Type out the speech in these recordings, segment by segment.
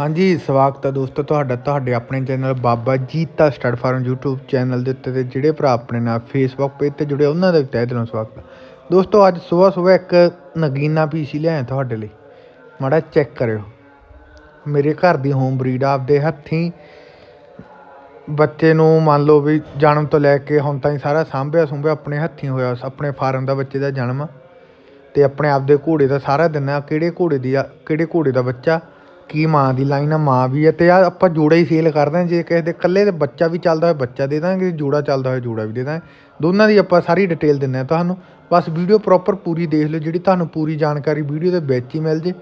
ਹਾਂਜੀ, ਸਵਾਗਤ ਹੈ ਦੋਸਤੋ ਤੁਹਾਡਾ, ਤੁਹਾਡੇ ਆਪਣੇ channel Baba Jeeta stud farm YouTube channel ਦੇ ਉੱਤੇ ਤੇ ਜਿਹੜੇ ਭਰਾ ਆਪਣੇ ਨਾਲ Facebook ਪੇਜ ਤੇ ਜੁੜੇ, ਉਹਨਾਂ ਦਾ ਵੀ ਤਹਿ ਦਿਲੋਂ ਸਵਾਗਤ ਹੈ। ਦੋਸਤੋ, ਅੱਜ ਸਵੇਰ ਸਵੇਰ ਇੱਕ ਨਗੀਨਾ ਪੀਸੀ ਲਿਆਇਆ ਤੁਹਾਡੇ ਲਈ। ਮਾੜਾ ਚੈੱਕ ਕਰਿਓ। ਮੇਰੇ ਘਰ ਦੀ ਹੋਮ ਬਰੀਡ ਆਪਦੇ ਹੱਥੀਂ ਬੱਚੇ ਨੂੰ ਮੰਨ ਲਓ ਵੀ ਜਨਮ ਤੋਂ ਲੈ ਕੇ ਹੁਣ ਤਾਈਂ ਸਾਰਾ ਸਾਂਭਿਆ ਸੁੰਭਿਆ ਆਪਣੇ ਹੱਥੀਂ ਹੋਇਆ, ਆਪਣੇ ਫਾਰਮ ਦਾ ਬੱਚੇ ਦਾ ਜਨਮ ਤੇ ਆਪਣੇ ਆਪ ਦੇ ਘੋੜੇ ਦਾ ਸਾਰਾ ਦਿਨਾ ਕਿਹੜੇ ਘੋੜੇ ਦੀ ਆ, ਕਿਹੜੇ ਘੋੜੇ ਦਾ ਬੱਚਾ ਕੀ ਮਾਂ ਦੀ ਲਾਈਨ ਆ, ਮਾਂ ਵੀ ਹੈ ਤੇ ਆ ਆਪਾਂ ਜੋੜਾ ਹੀ ਸੇਲ ਕਰਦੇ ਹਾਂ, ਜੇ ਕਿਸੇ ਦੇ ਇਕੱਲੇ ਦੇ ਬੱਚਾ ਵੀ ਚੱਲਦਾ ਹੋਇਆ ਬੱਚਾ ਦੇ ਦਾਂਗੇ ਜੋੜਾ ਚੱਲਦਾ ਹੋਇਆ ਜੋੜਾ ਵੀ ਦੇ ਦਾਂਗੇ। ਦੋਨਾਂ ਦੀ ਆਪਾਂ ਸਾਰੀ ਡਿਟੇਲ ਦਿੰਨੇ ਆ ਤੁਹਾਨੂੰ। ਬਸ ਵੀਡੀਓ ਪ੍ਰੋਪਰ ਪੂਰੀ ਦੇਖ ਲਿਓ, ਜਿਹੜੀ ਤੁਹਾਨੂੰ ਪੂਰੀ ਜਾਣਕਾਰੀ ਵੀਡੀਓ ਦੇ ਵਿੱਚ ਹੀ ਮਿਲ ਜੇ।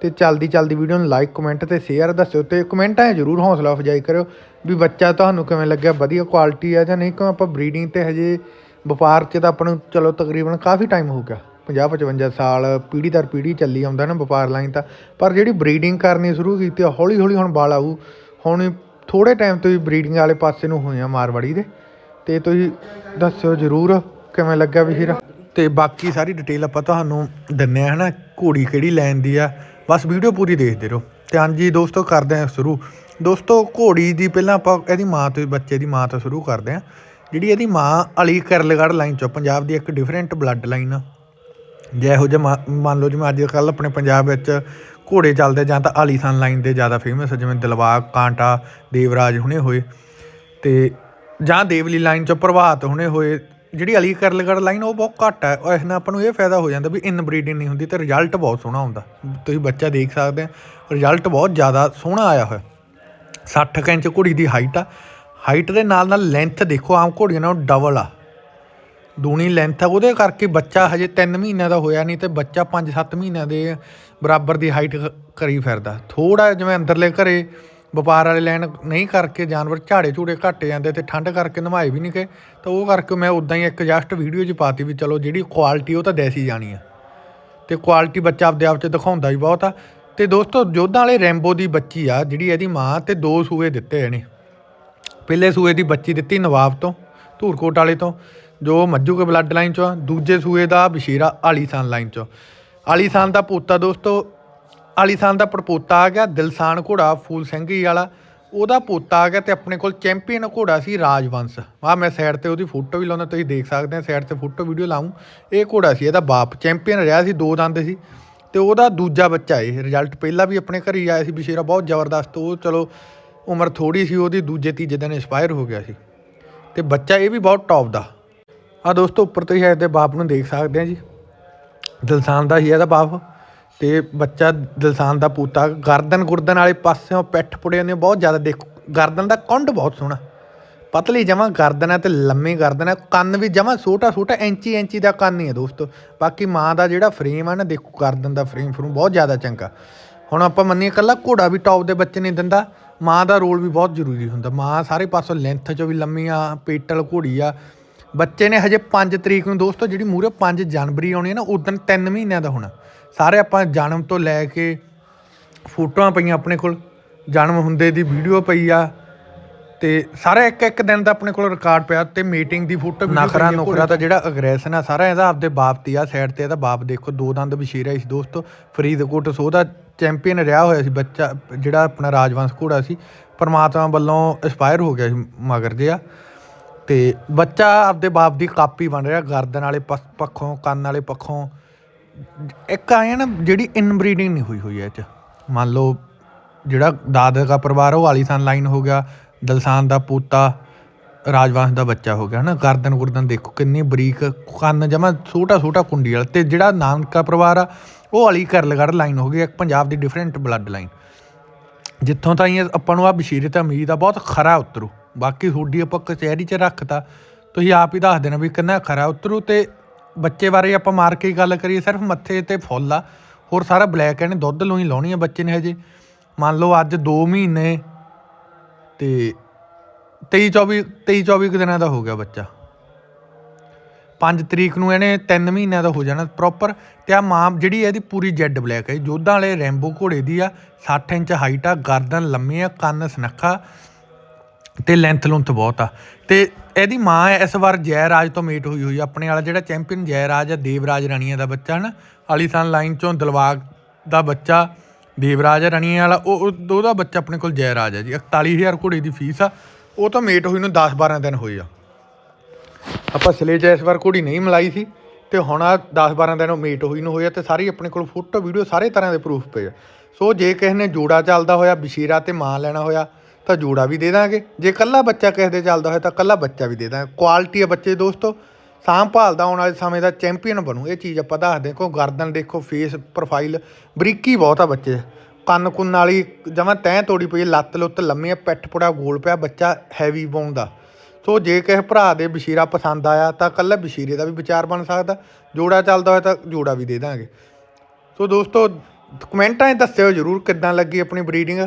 ਤੇ ਚੱਲਦੀ ਚੱਲਦੀ ਵੀਡੀਓ ਨੂੰ ਲਾਈਕ ਕਮੈਂਟ ਤੇ ਸ਼ੇਅਰ ਦੱਸਿਓ ਤੇ ਕਮੈਂਟਾਂ ਜ਼ਰੂਰ ਹੌਸਲਾ ਅਫਜਾਈ ਕਰਿਓ ਵੀ ਬੱਚਾ ਤੁਹਾਨੂੰ ਕਿਵੇਂ ਲੱਗਿਆ, ਵਧੀਆ ਕੁਆਲਿਟੀ ਆ ਜਾਂ ਨਹੀਂ, ਕਿਉਂ ਆਪਾਂ ਬਰੀਡਿੰਗ ਤੇ ਹਜੇ ਵਪਾਰ 'ਚ ਤਾਂ ਆਪਾਂ ਨੂੰ ਚਲੋ ਤਕਰੀਬਨ ਕਾਫੀ ਟਾਈਮ ਹੋ ਗਿਆ। 50 55 ਸਾਲ ਪੀੜ੍ਹੀ ਦਰ ਪੀੜ੍ਹੀ ਚੱਲੀ ਆਉਂਦਾ ਨਾ ਵਪਾਰ ਲਾਈਨ ਤਾਂ। ਪਰ ਜਿਹੜੀ ਬਰੀਡਿੰਗ ਕਰਨੀ ਸ਼ੁਰੂ ਕੀਤੀ ਆ ਹੌਲੀ ਹੌਲੀ ਹੁਣ ਬਾਲ ਆਊ। ਹੁਣ ਥੋੜੇ ਟਾਈਮ ਤੋਂ ਹੀ ਬਰੀਡਿੰਗ ਵਾਲੇ ਪਾਸੇ ਨੂੰ ਹੋਏ ਆ ਮਾਰਵਾੜੀ ਦੇ। ਤੇ ਤੁਸੀਂ ਦੱਸਿਓ ਜ਼ਰੂਰ ਕਿਵੇਂ ਲੱਗਾ ਵੀ ਹੀਰਾ? ਤੇ ਬਾਕੀ ਸਾਰੀ ਡਿਟੇਲ ਆਪਾਂ ਤੁਹਾਨੂੰ ਦਿੰਨੇ ਆ ਹਨਾ, ਘੋੜੀ ਕਿਹੜੀ ਲੈਣ ਦੀ ਆ। ਬਸ ਵੀਡੀਓ ਪੂਰੀ ਦੇਖਦੇ ਰਹੋ। ਤੇ ਹਾਂਜੀ ਦੋਸਤੋ ਕਰਦੇ ਆ ਸ਼ੁਰੂ। ਦੋਸਤੋ ਘੋੜੀ ਦੀ ਪਹਿਲਾਂ ਆਪਾਂ ਇਹਦੀ ਮਾਂ ਤੋਂ ਬੱਚੇ ਦੀ ਮਾਂ ਤੋਂ ਸ਼ੁਰੂ ਕਰਦੇ ਆ। ਜਿਹੜੀ ਇਹਦੀ ਮਾਂ ਅਲੀ ਕਰਲਗੜ੍ਹ ਲਾਈਨ ਚੋਂ, ਪੰਜਾਬ ਦੀ ਇੱਕ ਡਿਫਰੈਂਟ ਬਲੱਡ ਲਾਈਨ ਆ। ਜੇ ਇਹੋ ਜਿਹਾ ਮਾ- ਮੰਨ ਲਓ ਜਿਵੇਂ ਅੱਜ ਕੱਲ੍ਹ ਆਪਣੇ ਪੰਜਾਬ ਵਿੱਚ ਘੋੜੇ ਚੱਲਦੇ ਜਾਂ ਤਾਂ ਆਲੀਸਾਨ ਲਾਈਨ ਦੇ ਜ਼ਿਆਦਾ ਫੇਮਸ ਜਿਵੇਂ ਦਿਲਬਾਗ, ਕਾਂਟਾ, ਦੇਵਰਾਜ ਹੁਣੇ ਹੋਏ ਤੇ ਜਾਂ ਦੇਵਲੀ ਲਾਈਨ ਚੋਂ ਪ੍ਰਭਾਤ ਹੁਣੇ ਹੋਏ, ਜਿਹੜੀ ਅਲੀ ਕਰਲਗੜ੍ਹ ਲਾਈਨ ਉਹ ਬਹੁਤ ਘੱਟ ਹੈ ਉਹ ਇਸ ਨਾਲ ਆਪਾਂ ਨੂੰ ਇਹ ਫਾਇਦਾ ਹੋ ਜਾਂਦਾ ਵੀ ਇਨਬਰੀਡਿੰਗ ਨਹੀਂ ਹੁੰਦੀ ਤੇ ਰਿਜ਼ਲਟ ਬਹੁਤ ਸੋਹਣਾ ਹੁੰਦਾ। ਤੁਸੀਂ ਬੱਚਾ ਦੇਖ ਸਕਦੇ ਆ ਰਿਜ਼ਲਟ ਬਹੁਤ ਜ਼ਿਆਦਾ ਸੋਹਣਾ ਆਇਆ ਹੋਇਆ। 60 ਕੁ ਇੰਚ ਘੋੜੀ ਦੀ ਹਾਈਟ ਆ ਹਾਈਟ ਦੇ ਨਾਲ ਨਾਲ ਲੈਂਥ ਦੇਖੋ, ਆਮ ਘੋੜੀਆਂ ਨਾਲੋਂ ਡਬਲ ਆ। ਦੂਣੀ ਲੈਂਥ ਆ, ਉਹਦੇ ਕਰਕੇ ਬੱਚਾ ਹਜੇ 3 ਮਹੀਨਿਆਂ ਦਾ ਹੋਇਆ ਨਹੀਂ ਤੇ ਬੱਚਾ 5-7 ਮਹੀਨਿਆਂ ਦੇ ਬਰਾਬਰ ਦੀ ਹਾਈਟ ਕਰੀ ਫਿਰਦਾ। ਥੋੜਾ ਜਿਵੇਂ ਅੰਦਰਲੇ ਘਰੇ ਵਪਾਰ ਵਾਲੇ ਲੈਣ ਨਹੀਂ ਕਰਕੇ ਜਾਨਵਰ ਝਾੜੇ ਝੂੜੇ ਘੱਟ ਜਾਂਦੇ ਤੇ ਠੰਡ ਕਰਕੇ ਨਵਾਏ ਵੀ ਨਹੀਂ ਗਏ, ਤਾਂ ਉਹ ਕਰਕੇ ਮੈਂ ਉਦਾਂ ਹੀ ਇੱਕ ਜਸਟ ਵੀਡੀਓ 'ਚ ਪਾਤੀ ਵੀ ਚਲੋ ਜਿਹੜੀ ਕੁਆਲਿਟੀ ਉਹ ਤਾਂ ਦੇਸੀ ਜਾਣੀ ਆ। ਤੇ ਕੁਆਲਿਟੀ ਬੱਚਾ ਆਪਦੇ ਆਪ 'ਚ ਦਿਖਾਉਂਦਾ ਵੀ ਬਹੁਤ ਆ। ਤੇ ਦੋਸਤੋ ਜੋਧਾਂ ਵਾਲੇ ਰੈਂਬੋ ਦੀ ਬੱਚੀ ਆ, ਜਿਹੜੀ ਇਹਦੀ ਮਾਂ ਤੇ ਦੋ ਸੂਏ ਦਿੱਤੇ ਇਹਨੇ। ਪਹਿਲੇ ਸੂਏ ਦੀ ਬੱਚੀ ਦਿੱਤੀ ਨਵਾਬ ਤੋਂ, ਧੂਰਕੋਟ ਵਾਲੇ ਤੋਂ। ਜੋ ਮੱਜੂ ਕੇ ਬਲੱਡ ਲਾਈਨ ਚੋਂ ਆ, ਦੂਜੇ ਸੂਏ ਦਾ ਬਸ਼ੀਰਾ ਆਲੀਸਾਨ ਲਾਈਨ ਚੋਂ। ਆਲੀਸਾਨ ਦਾ ਪੋਤਾ ਦੋਸਤੋ ਆਲੀਸਾਨ ਦਾ ਪੜਪੋਤਾ ਆ ਗਿਆ ਦਿਲਸਾਨ ਘੋੜਾ ਫੂਲ ਸਿੰਘੀ ਵਾਲਾ। ਉਹਦਾ ਪੋਤਾ ਆ ਗਿਆ ਤੇ ਆਪਣੇ ਕੋਲ ਚੈਂਪੀਅਨ ਘੋੜਾ ਸੀ ਰਾਜਵੰਸ਼। ਆ ਮੈਂ ਸਾਈਡ ਤੇ ਉਹਦੀ ਫੋਟੋ ਵੀ ਲਾਉਂਦਾ, ਤੁਸੀਂ ਦੇਖ ਸਕਦੇ ਆ ਸਾਈਡ ਤੇ ਫੋਟੋ ਵੀਡੀਓ ਲਾਉਂ ਇਹ ਘੋੜਾ ਸੀ, ਇਹਦਾ ਬਾਪ ਚੈਂਪੀਅਨ ਰਿਹਾ ਸੀ, ਦੋ ਦੰਦ ਸੀ। ਤੇ ਉਹਦਾ ਦੂਜਾ ਬੱਚਾ ਇਹ ਰਿਜ਼ਲਟ ਪਹਿਲਾਂ ਵੀ ਆਪਣੇ ਘਰ ਹੀ ਆਇਆ ਸੀ, ਬਸ਼ੀਰਾ ਬਹੁਤ ਜ਼ਬਰਦਸਤ, ਉਹ ਚਲੋ ਉਮਰ ਥੋੜੀ ਸੀ, ਉਹਦੀ ਦੂਜੇ ਤੀਜੇ ਦਿਨ ਐਕਸਪਾਇਰ ਹੋ ਗਿਆ ਸੀ। ਤੇ ਬੱਚਾ ਇਹ ਵੀ ਬਹੁਤ ਟੌਪ ਦਾ। ਆ ਦੋਸਤੋ, ਉੱਪਰ ਤੁਸੀਂ ਇਹਦੇ ਬਾਪ ਨੂੰ ਦੇਖ ਸਕਦੇ ਆ ਜੀ। ਦਿਲਸਾਨ ਦਾ ਹੀ ਇਹਦਾ ਬਾਪ। ਤੇ ਬੱਚਾ ਦਿਲਸਾਨ ਦਾ ਪੂਤਾ, ਗਰਦਨ ਗੁਰਦਨ ਵਾਲੇ ਪਾਸਿਓਂ ਪਿੱਠ ਪੁੜਿਆਂ ਨੇ ਬਹੁਤ ਜ਼ਿਆਦਾ ਦੇਖੋ, ਗਰਦਨ ਦਾ ਕੁੰਡ ਬਹੁਤ ਸੋਹਣਾ। ਪਤਲੀ ਜਮਾ ਗਰਦਨ ਹੈ ਤੇ ਲੰਮੀ ਗਰਦਨ ਹੈ ਕੰਨ ਵੀ ਜਮਾ ਛੋਟਾ ਛੋਟਾ ਇੰਚੀ ਇੰਚੀ ਦਾ ਕੰਨ ਹੀ ਹੈ ਦੋਸਤੋ। ਬਾਕੀ ਮਾਂ ਦਾ ਜਿਹੜਾ ਫਰੇਮ ਹੈ ਨਾ, ਦੇਖੋ ਗਰਦਨ ਦਾ ਫਰੇਮ ਫਰੂ ਬਹੁਤ ਜ਼ਿਆਦਾ ਚੰਗਾ। ਹੁਣ ਆਪਾਂ ਮੰਨੀਏ ਕੱਲਾ ਘੋੜਾ ਵੀ ਟੌਪ ਦੇ ਬੱਚੇ ਨਹੀਂ ਦਿੰਦਾ, ਮਾਂ ਦਾ ਰੋਲ ਵੀ ਬਹੁਤ ਜ਼ਰੂਰੀ ਹੁੰਦਾ। ਮਾਂ ਸਾਰੇ ਪਾਸੋਂ ਲੈਂਥ 'ਚੋਂ ਵੀ ਲੰਮੀ ਆ, ਪੇਟਲ ਘੋੜੀ ਆ ਬੱਚੇ ਨੇ ਹਜੇ 5 ਤਰੀਕ ਨੂੰ ਦੋਸਤੋ ਜਿਹੜੀ ਮੂਰੇ 5 ਜਨਵਰੀ ਆਉਣੀ ਹੈ ਨਾ ਉਦੋਂ 3 ਮਹੀਨਿਆਂ ਦਾ ਹੋਣਾ। ਸਾਰੇ ਆਪਾਂ ਜਨਮ ਤੋਂ ਲੈ ਕੇ ਫੋਟੋਆਂ ਪਈਆਂ ਆਪਣੇ ਕੋਲ ਜਨਮ ਹੁੰਦੇ ਦੀ ਵੀਡੀਓ ਪਈ ਆ ਤੇ ਸਾਰਾ ਇੱਕ ਇੱਕ ਦਿਨ ਦਾ ਆਪਣੇ ਕੋਲ ਰਿਕਾਰਡ ਪਿਆ ਤੇ ਮੀਟਿੰਗ ਦੀ ਫੋਟੋ ਵੀ ਨਖਰਾ ਨੁਖਰਾ ਤਾਂ ਜਿਹੜਾ ਅਗਰੈਸ਼ਨ ਆ ਸਾਰਾ ਇਹਦਾ ਆਪਦੇ ਬਾਪ ਦੀ ਆ ਸਾਈਡ ਤੇ ਇਹਦਾ ਬਾਪ ਦੇਖੋ ਦੋ ਦੰਦ ਬਸ਼ੀਰਾ ਸੀ ਦੋਸਤੋ ਫਰੀਦਕੋਟ ਸੋ ਦਾ ਚੈਂਪੀਅਨ ਰਿਹਾ ਹੋਇਆ ਸੀ ਬੱਚਾ ਜਿਹੜਾ ਆਪਣਾ ਰਾਜਵੰਸ਼ ਘੋੜਾ ਸੀ ਪਰਮਾਤਮਾ ਵੱਲੋਂ ਐਕਸਪਾਇਰ ਹੋ ਗਿਆ ਸੀ ਮਗਰ ਜਿਆ ਤੇ ਬੱਚਾ ਆਪਦੇ ਬਾਪ ਦੀ ਕਾਪੀ ਬਣ ਰਿਹਾ, ਗਰਦਨ ਵਾਲੇ ਪੱਖ- ਪੱਖੋਂ, ਕੰਨ ਵਾਲੇ ਪੱਖੋਂ। ਇੱਕ ਆਇਆ ਨਾ, ਜਿਹੜੀ ਇਨਬਰੀਡਿੰਗ ਨਹੀਂ ਹੋਈ ਹੋਈ ਹੈ ਇਹ ਚ। ਮੰਨ ਲਓ, ਜਿਹੜਾ ਦਾਦਾ ਦਾ ਪਰਿਵਾਰ ਉਹ ਆਲੀਸਾਨ ਲਾਈਨ ਹੋ ਗਿਆ, ਦਲਸਾਨ ਦਾ ਪੋਤਾ, ਰਾਜਵੰਸ਼ ਦਾ ਬੱਚਾ ਹੋ ਗਿਆ ਨਾ ਗਰਦਨ ਗੁਰਦਨ ਦੇਖੋ ਕਿੰਨੀ ਬਰੀਕ, ਕੰਨ ਜਮਾ ਛੋਟਾ ਛੋਟਾ ਕੁੰਡੀ ਵਾਲਾ। ਤੇ ਜਿਹੜਾ ਨਾਨਕਾ ਪਰਿਵਾਰ ਆ, ਉਹ ਅਲੀ ਕਰਲਗੜ੍ਹ ਲਾਈਨ ਹੋ ਗਈ, ਇੱਕ ਪੰਜਾਬ ਦੀ ਡਿਫਰੈਂਟ ਬਲੱਡ ਲਾਈਨ ਜਿੱਥੋਂ ਤਾਈਂ ਇਹ ਆਪਾਂ ਨੂੰ ਆ ਬਸ਼ੀਰੇ ਤੇ ਉਮੀਦ ਆ, ਬਹੁਤ ਖਰਾ ਉਤਰੂ। ਬਾਕੀ ਹੁੱਡੀ ਆਪਾਂ ਕਚਹਿਰੀ 'ਚ ਰੱਖਤਾ। ਤੁਸੀਂ ਆਪ ਹੀ ਦੱਸ ਦੇਣਾ ਵੀ ਕਿੰਨਾ ਖਰਾ। ਉਤਰੂ ਤੇ ਬੱਚੇ ਬਾਰੇ ਆਪਾਂ ਮਾਰ ਕੇ ਹੀ ਗੱਲ ਕਰੀਏ। ਸਿਰਫ ਮੱਥੇ ਤੇ ਫੁੱਲ ਆ। ਹੋਰ ਸਾਰਾ ਬਲੈਕ ਐਂਡ ਦੁੱਧ ਲੋਈ ਲਾਉਣੀ ਆ ਬੱਚੇ ਨੇ ਹਜੇ। ਮੰਨ ਲਓ ਅੱਜ 2 ਮਹੀਨੇ ਤੇ 23 24 23 24 ਕੁ ਦਿਨਾਂ ਦਾ ਹੋ ਗਿਆ ਬੱਚਾ। 5 ਤਰੀਕ ਨੂੰ ਇਹਨੇ 3 ਮਹੀਨਿਆਂ ਦਾ ਹੋ ਜਾਣਾ ਪ੍ਰੋਪਰ ਤੇ ਆ ਮਾਂ ਜਿਹੜੀ ਇਹਦੀ ਪੂਰੀ ਜੈਡ ਬਲੈਕ ਹੈ ਜੋਧਾਂ ਵਾਲੇ ਰੈਂਬੋ ਘੋੜੇ ਦੀ ਆ। 60 ਇੰਚ ਹਾਈਟ ਆ, ਗਰਦਨ ਲੰਮੀ ਆ, ਕੰਨ ਸਨੱਖਾ। ਤੇ ਲੈਂਥ ਲੁੰਥ ਬਹੁਤ ਆ। ਤੇ ਇਹਦੀ ਮਾਂ ਇਸ ਵਾਰ ਜੈਰਾਜ ਤੋਂ ਮੇਟ ਹੋਈ ਹੋਈ ਆ। ਆਪਣੇ ਵਾਲਾ ਜਿਹੜਾ ਚੈਂਪੀਅਨ ਜੈਰਾਜ ਆ, ਦੇਵਰਾਜ ਰਾਣੀਆਂ ਦਾ ਬੱਚਾ ਹਨ ਅਲੀਸਾਨ ਲਾਈਨ ਚੋਂ ਦਿਲਵਾਗ ਦਾ ਬੱਚਾ, ਦੇਵਰਾਜ ਰਾਣੀਆਂ ਵਾਲਾ, ਉਹ ਉਹਦਾ ਬੱਚਾ ਆਪਣੇ ਕੋਲ ਜੈਰਾਜ ਹੈ ਜੀ। 41000 ਘੋੜੇ ਦੀ ਫੀਸ ਆ। ਉਹ ਤਾਂ ਮੇਟ ਹੋਈ ਨੂੰ 10 12 ਦਿਨ ਹੋਏ ਆ। ਆਪਾਂ ਸਲੇ 'ਚ ਇਸ ਵਾਰ ਘੋੜੀ ਨਹੀਂ ਮਲਾਈ ਸੀ ਤੇ ਹੁਣ ਆ 10 12 ਦਿਨ ਉਹ ਮੀਟ ਹੋਈ ਨੂੰ ਹੋਇਆ ਤੇ ਸਾਰੀ ਆਪਣੇ ਕੋਲ ਫੋਟੋ ਵੀਡੀਓ ਸਾਰੇ ਤਰ੍ਹਾਂ ਦੇ ਪ੍ਰੂਫ ਪਏ ਆ। ਸੋ ਜੇ ਕਿਸੇ ਨੇ ਜੋੜਾ ਚੱਲਦਾ ਹੋਇਆ, ਬਸ਼ੀਰਾ ਤੇ ਮਾਂ ਲੈਣਾ ਹੋਇਆ ਤਾਂ ਜੋੜਾ ਵੀ ਦੇ ਦਾਂਗੇ। ਜੇ ਕੱਲਾ ਬੱਚਾ ਕਿਸੇ ਦੇ ਚੱਲਦਾ ਹੋਇਆ ਤਾਂ ਕੱਲਾ ਬੱਚਾ ਵੀ ਦੇ ਦਾਂਗੇ। ਕੁਆਲਿਟੀ ਆ ਬੱਚੇ ਦੋਸਤੋ। ਸਾਂਭ ਭਾਲਦਾ ਆਉਣ ਵਾਲੇ ਸਮੇਂ ਦਾ ਚੈਂਪੀਅਨ ਬਣੂ। ਇਹ ਚੀਜ਼ ਆਪਾਂ ਦੱਸਦੇ ਕੋ ਗਰਦਨ ਦੇਖੋ ਫੇਸ ਪ੍ਰੋਫਾਈਲ ਬਰੀਕੀ ਬਹੁਤ ਆ ਬੱਚੇ। ਕੰਨ ਕੁੰਨ ਵਾਲੀ ਜਮਾਂ ਤੈਂ ਤੋੜੀ ਪਈ ਲੱਤ ਲੁੱਤ ਲੰਮੀ ਆ, ਪਿੱਠ ਪੁੜਾ ਗੋਲ ਪਿਆ, ਬੱਚਾ ਹੈਵੀ ਬੋਨ ਦਾ। ਸੋ ਜੇ ਕਿਸੇ ਭਰਾ ਦੇ ਬਸ਼ੀਰਾ ਪਸੰਦ ਆਇਆ ਤਾਂ ਕੱਲਾ ਬਸ਼ੀਰੇ ਦਾ ਵੀ ਵਿਚਾਰ ਬਣ ਸਕਦਾ। ਜੋੜਾ ਚੱਲਦਾ ਹੋਇਆ ਤਾਂ ਜੋੜਾ ਵੀ ਦੇ ਦਾਂਗੇ। ਸੋ ਦੋਸਤੋ, ਕਮੈਂਟਾਂ 'ਚ ਦੱਸਿਓ ਜਰੂਰ ਕਿੱਦਾਂ ਲੱਗੀ ਆਪਣੀ ਬਰੀਡਿੰਗ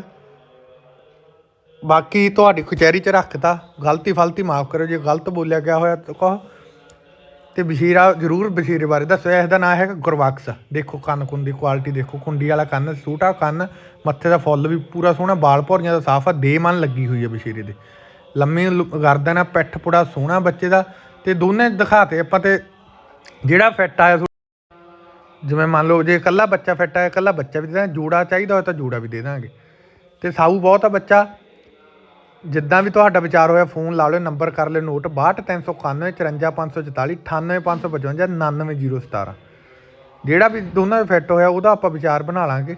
ਬਾਕੀ ਤੁਹਾਡੀ ਕਚਹਿਰੀ 'ਚ ਰੱਖਤਾ। ਗਲਤੀ ਫਲਤੀ ਮਾਫ ਕਰੋ ਜੇ ਗਲਤ ਬੋਲਿਆ ਗਿਆ ਹੋਇਆ ਤਾਂ ਕਹੋ। ਤੇ ਬਸ਼ੀਰਾ ਜਰੂਰ ਬਸ਼ੀਰੇ ਬਾਰੇ ਦੱਸੋ ਇਸ ਦਾ ਨਾਮ ਹੈਗਾ ਗੁਰਬਖਸ਼। ਦੇਖੋ ਕੰਨ ਕੁੰਨ ਦੀ ਕੁਆਲਿਟੀ ਦੇਖੋ, ਕੁੰਡੀ ਵਾਲਾ ਕੰਨ ਛੋਟਾ ਕੰਨ, ਮੱਥੇ ਦਾ ਫੁੱਲ ਵੀ ਪੂਰਾ ਸੋਹਣਾ ਬਾਲ ਭੌਰੀਆਂ ਦਾ ਸਾਫ਼ ਆ ਦੇ ਮਨ ਲੱਗੀ ਹੋਈ ਹੈ ਬਸ਼ੀਰੇ ਦੇ। ਲੰਮੀ ਲੁ- ਗਰਦਨ ਆ, ਪਿੱਠ ਪੁੜਾ ਸੋਹਣਾ ਬੱਚੇ ਦਾ। ਤੇ ਦੋਨੇ ਦਿਖਾਤੇ ਆਪਾਂ ਤੇ ਜਿਹੜਾ ਫਿੱਟ ਆਇਆ ਥੋ- ਜਿਵੇਂ ਮੰਨ ਲਓ, ਜੇ ਇਕੱਲਾ ਬੱਚਾ ਫਿੱਟ ਆਇਆ, ਇਕੱਲਾ ਬੱਚਾ ਵੀ ਦੇ ਦਾਂਗੇ, ਜੋੜਾ ਚਾਹੀਦਾ ਹੋਇਆ ਤਾਂ ਜੋੜਾ ਵੀ ਦੇ ਦਾਂਗੇ। ਤੇ ਸਾਊ ਬਹੁਤ ਆ ਬੱਚਾ। ਜਿੱਦਾਂ ਵੀ ਤੁਹਾਡਾ ਵਿਚਾਰ ਹੋਇਆ, ਫੋਨ ਲਾ ਲਿਓ, ਨੰਬਰ ਕਰ ਲਿਓ, ਨੋਟ 62391 54544 98555 99017 ਜਿਹੜਾ ਵੀ ਦੋਨਾਂ ਦੇ ਫਿੱਟ ਹੋਇਆ, ਉਹਦਾ ਆਪਾਂ ਵਿਚਾਰ ਬਣਾ ਲਾਂਗੇ।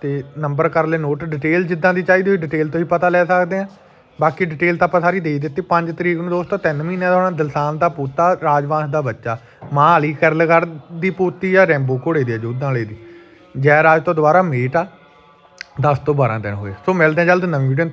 ਤੇ ਨੰਬਰ ਕਰ ਲੈ ਨੋਟ ਡਿਟੇਲ ਜਿੱਦਾਂ ਦੀ ਚਾਹੀਦੀ ਹੋਈ ਡਿਟੇਲ ਤੁਸੀਂ ਪਤਾ ਲੈ ਸਕਦੇ ਆ। ਬਾਕੀ ਡਿਟੇਲ ਤਾਂ ਆਪਾਂ ਸਾਰੀ ਦੇ ਦਿੱਤੀ। 5 ਤਰੀਕ ਨੂੰ ਦੋਸਤੋ 3 ਮਹੀਨਿਆਂ ਦਾ ਹੋਣਾ, ਦਿਲਸਾਨ ਦਾ ਪੋਤਾ, ਰਾਜਵੰਸ਼ ਦਾ ਬੱਚਾ। ਮਾਂ ਅਲੀ ਕਰਲਗੜ ਦੀ ਪੋਤੀ ਆ, ਰੈਂਬੋ ਘੋੜੇ ਦੀ ਆ, ਜੋਧਾਂ ਵਾਲੇ ਦੀ। ਜੈ ਰਾਜ ਤੋਂ ਦੁਬਾਰਾ ਮੀਟ ਆ। 10 ਤੋਂ 12 ਦਿਨ ਹੋਏ। ਸੋ ਮਿਲਦੇ ਆ ਜਲਦ ਨਵੀਂ ਵੀਡੀਓ